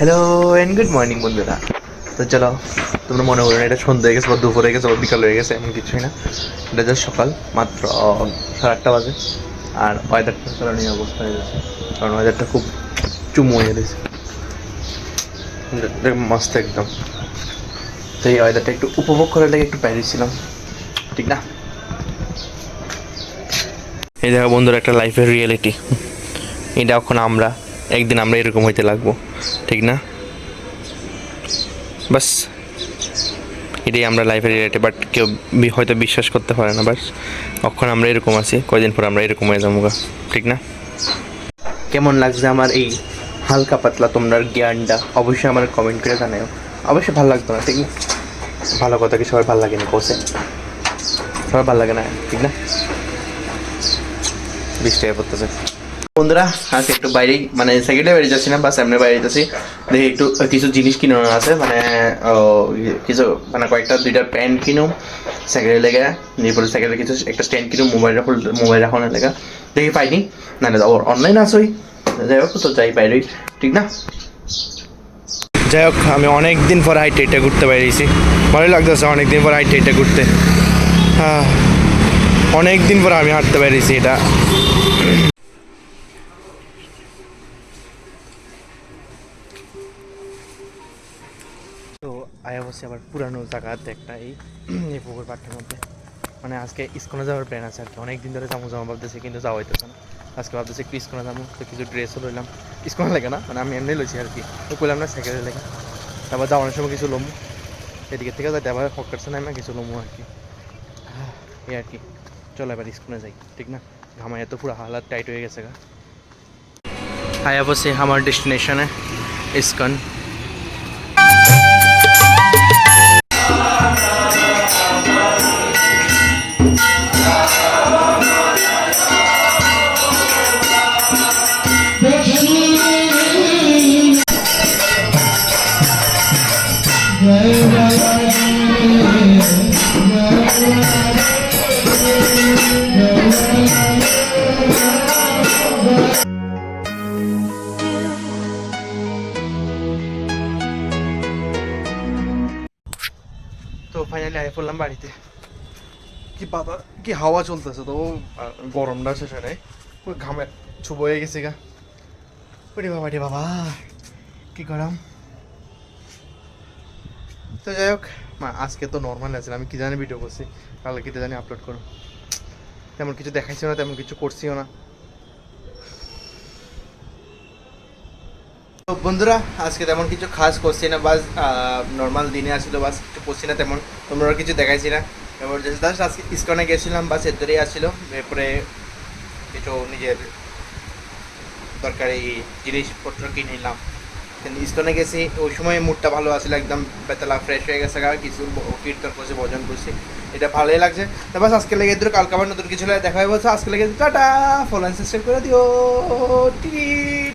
Hello and good morning বন্ধুরা। তো চলো, তোমরা মনে করো এটা সন্ধ্যা হয়ে গেছে বা দুপুর হয়ে গেছে বা বিকাল হয়ে গেছে, এমন কিছুই না। এটা জাস্ট সকাল, মাত্র সাড়ে আটটা বাজে। আর ওয়েদারটা কারণে অবস্থা হয়ে গেছে, কারণ ওয়েদারটা খুব চুমু হয়ে গেছে। মস্ত একদম। তো এই ওয়েদারটা একটু উপভোগ করার লাগে একটু বাইরে ছিলাম ঠিক না? এই দেখো বন্ধুরা, একটা লাইফের রিয়েলিটি এটা এখন আমরা একদিন আমরা এরকম হইতে লাগবো, ঠিক না? বাস, এটাই আমরা লাইফের রিয়েলিটি বাট কেউ হয়তো বিশ্বাস করতে পারে না, বাস। এখন আমরা এরকম আছি, কয়দিন পর আমরা এরকম হয়ে যাব ঠিক না? কেমন লাগছে আমার এই হালকা পাতলা তোমরা জ্ঞানটা? অবশ্যই আমার কমেন্ট করে জানাও অবশ্যই ভালো লাগতো না, ঠিক না? ভালো কথা কি সবার ভালো লাগে না কোসে সবার ভালো লাগে না, ঠিক না? বৃষ্টি পড়তেছে। বন্ধুরা আজকে একটু বাইরেই মানে সেকেন্ডে বাইরে যাচ্ছি না বা সামনে বাইরে যাচ্ছি। দেখি একটু কিছু জিনিস কিনানো আছে মানে কিছু মানে কয়েকটা, দুইটা প্যান্ট কিনো সেকেন্ডে লেগে এরপরে সেকেন্ডে কিছু, একটা স্ট্যান্ড কিনো মোবাইল রাখো মোবাইল রাখানোর লেগে। দেখি পাইনি না না অনলাইন আসোই যাই হোক, তো যাই বাইরেই, ঠিক না? যাই হোক, আমি অনেক দিন পর হাইটে এটা ঘুরতে বাইরেছি ভালোই লাগতেছে অনেক দিন পর হাইটে এটা ঘুরতে। হ্যাঁ অনেক দিন পর আমি হাঁটতে বাইরেছি এটা। আয়া বসে আবার পুরানো জায়গাতে একটা এই এই পুকুর পাড়টার মধ্যে। মানে আজকে ইস্কনে যাওয়ার প্ল্যান আছে আর কি অনেক দিন ধরে যাব যাব ভাবতেছি, কিন্তু যাওয়া হইতেছে না। আজকে ভাবতেছি একটু ইস্কনে যাব, তো কিছু ড্রেসও লইলাম। ইস্কনে লাগে না মানে আমি এমনি লইছি আর কি তো কইলাম না সাইকেলে লেগে। তারপর যাওয়ানোর সময় কিছু লমু। এদিকে থেকে যাইতে আবার হকারছে না কিছু লমু আর কি এই আর কি চলো এবার স্কুলে যাই, ঠিক না? ঘামায় তো পুরো হালাত টাইট হয়ে গেছে গা। আয়া বসে আমার ডেস্টিনেশনে ইস্কন। তো ফাইনালি আই পড়লাম বাড়িতে। কি বাবা, কি হাওয়া চলতেছে তো গরমটা শেষ নাই। ঘামে ছুব হয়ে গেছে গা। ওরে বাবা রে বাবা, কি করাম তো যাই হোক আজকে তো নর্মাল আছে, আমি কি জানি ভিডিও করছি, কালকে কি জানি আপলোড করো তেমন কিছু দেখাইছিও না, তেমন কিছু করছিও না। তো বন্ধুরা, আজকে তেমন কিছু খাস করছি না, বাস নর্মাল দিনে আসছিল বাস, কিছু করছি না তেমন, তোমরা কিছু দেখাইছি না। এবার জাস্ট আজকে ইস্কনে গেছিলাম, বাস, এর ধরেই আসছিল এরপরে কিছু নিজের দরকারি জিনিসপত্র কিনে নিলাম। কিন্তু গেছি, ওই সময় মুডটা ভালো আসলে একদম বেতলা ফ্রেশ হয়ে গেছে গা, কিছু কীর্তন করছে, ভজন করছি, এটা ভালোই লাগছে। তারপর আজকে লেগে দিল কালকে আবার নতুন কিছু দেখা হয়ে বলছে আজকে লেগে টাটা ফলো সাবস্ক্রাইব করে দিও